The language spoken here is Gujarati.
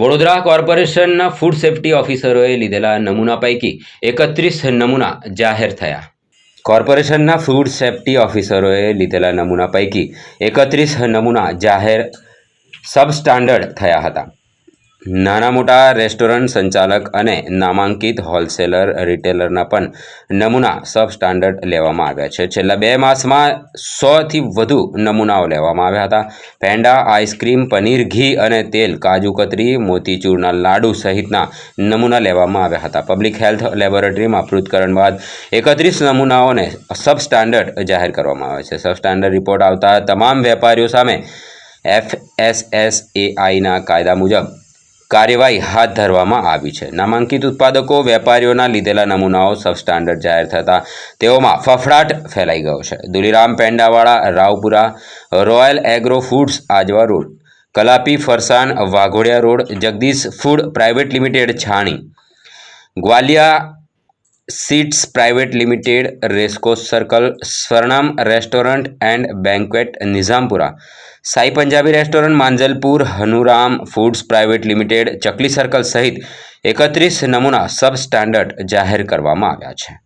વડોદરા કોર્પોરેશનના ફૂડ સેફ્ટી ઓફિસરોએ લીધેલા નમૂના પૈકી એકત્રીસ નમૂના જાહેર થયા. કોર્પોરેશનના ફૂડ સેફ્ટી ઓફિસરોએ લીધેલા નમૂના પૈકી એકત્રીસ નમૂના જાહેર સબસ્ટાન્ડર્ડ થયા હતા. નાના મોટા રેસ્ટોરન્ટ સંચાલક અને નામાંકિત હોલસેલર, રિટેલરના પણ નમૂના સબસ્ટાન્ડર્ડ લેવામાં આવ્યા છે. છેલ્લા બે માસમાં સોથી વધુ નમૂનાઓ લેવામાં આવ્યા હતા. પેંડા, આઈસ્ક્રીમ, પનીર, ઘી અને તેલ, કાજુ કતરી, મોતીચૂરના લાડુ સહિતના નમૂના લેવામાં આવ્યા હતા. પબ્લિક હેલ્થ લેબોરેટરીમાં પૃથ્થકરણ બાદ એકત્રીસ નમૂનાઓને સબસ્ટાન્ડર્ડ જાહેર કરવામાં આવે છે. સબસ્ટાન્ડર્ડ રિપોર્ટ આવતા તમામ વેપારીઓ સામે એફએસએસએઆઈના કાયદા મુજબ કાર્યવાહી હાથ ધરવામાં આવી છે. નામાંકિત ઉત્પાદકો વેપારીઓના લીધેલા નમૂનાઓ સબસ્ટાન્ડર્ડ જાહેર થતાં તેઓમાં ફફડાટ ફેલાઈ ગયો છે. Duliram Pendawala Raopura royal agro foods Ajwa road, Kalapi Farsan Waghodia road, Jagdish food private limited Chhani, Gwalia sweets private limited racecourse circle Swarnam restaurant and banquet Nizampura Sai Punjabi restaurant Manjalpur Hanuram foods private limited Chakli circle સહિત એકત્રીસ નમૂના સબ સ્ટાન્ડર્ડ જાહેર કરવામાં આવ્યા છે